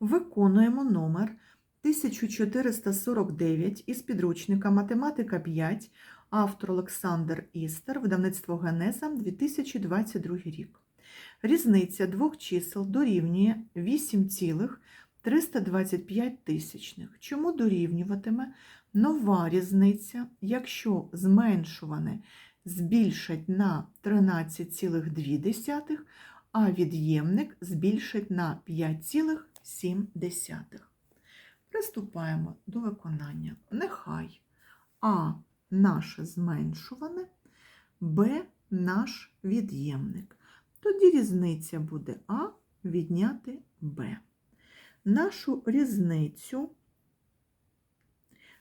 Виконуємо номер 1449 із підручника Математика 5, автор Олександр Істер, видавництво Генеза, 2022 рік. Різниця двох чисел дорівнює 8,325 тисячних. Чому дорівнюватиме нова різниця, якщо зменшуване збільшать на 13,2, а від'ємник збільшить на 5,7. Приступаємо до виконання. Нехай А наше зменшуване, Б наш від'ємник. Тоді різниця буде А відняти Б. Нашу різницю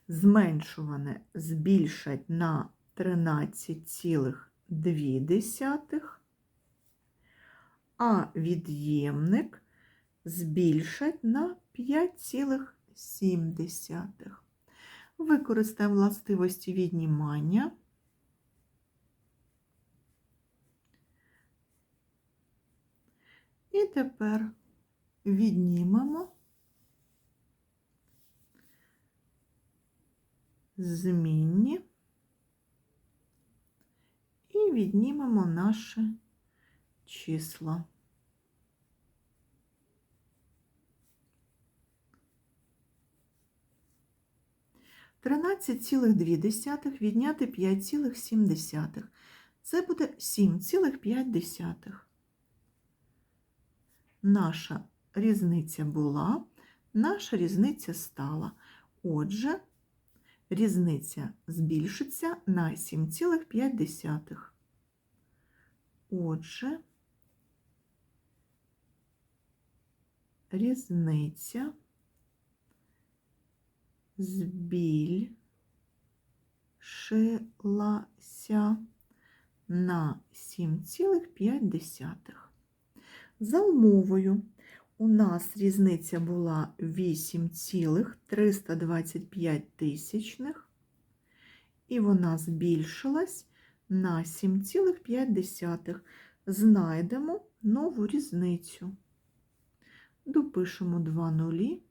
зменшуване збільшать на 13,2, а від'ємник збільшать на 5,7. Використаємо властивості віднімання. І тепер віднімемо, змінні і віднімемо наше число. 13,2 відняти 5,7. Це буде 7,5. Наша різниця була, наша різниця стала. Отже, різниця збільшиться на 7,5. Отже, різниця збільшилася на 7,5. За умовою у нас різниця була 8,325 тисячних, і вона збільшилась на 7,5. Знайдемо нову різницю. Допишемо 2 нулі.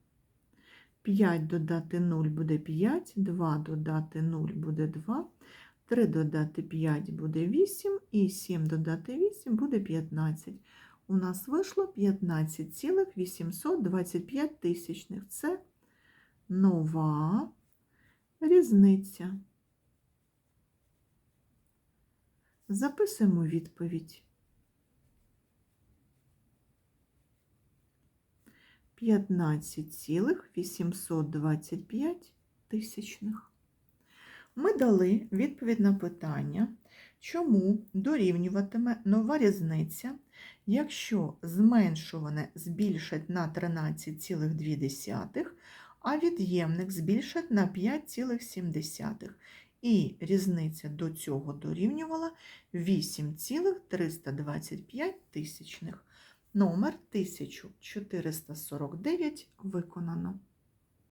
5 додати 0 буде 5, 2 додати 0 буде 2, 3 додати 5 буде 8, і 7 додати 8 буде 15 у нас вийшло 15,825 тисячних. Це нова різниця. Записуємо відповідь. 15,825 тисячних. Ми дали відповідь на питання, чому дорівнюватиме нова різниця, якщо зменшуване збільшать на 13,2, а від'ємник збільшать на 5,7. І різниця до цього дорівнювала 8,325 тисячних. Номер 1449 виконано.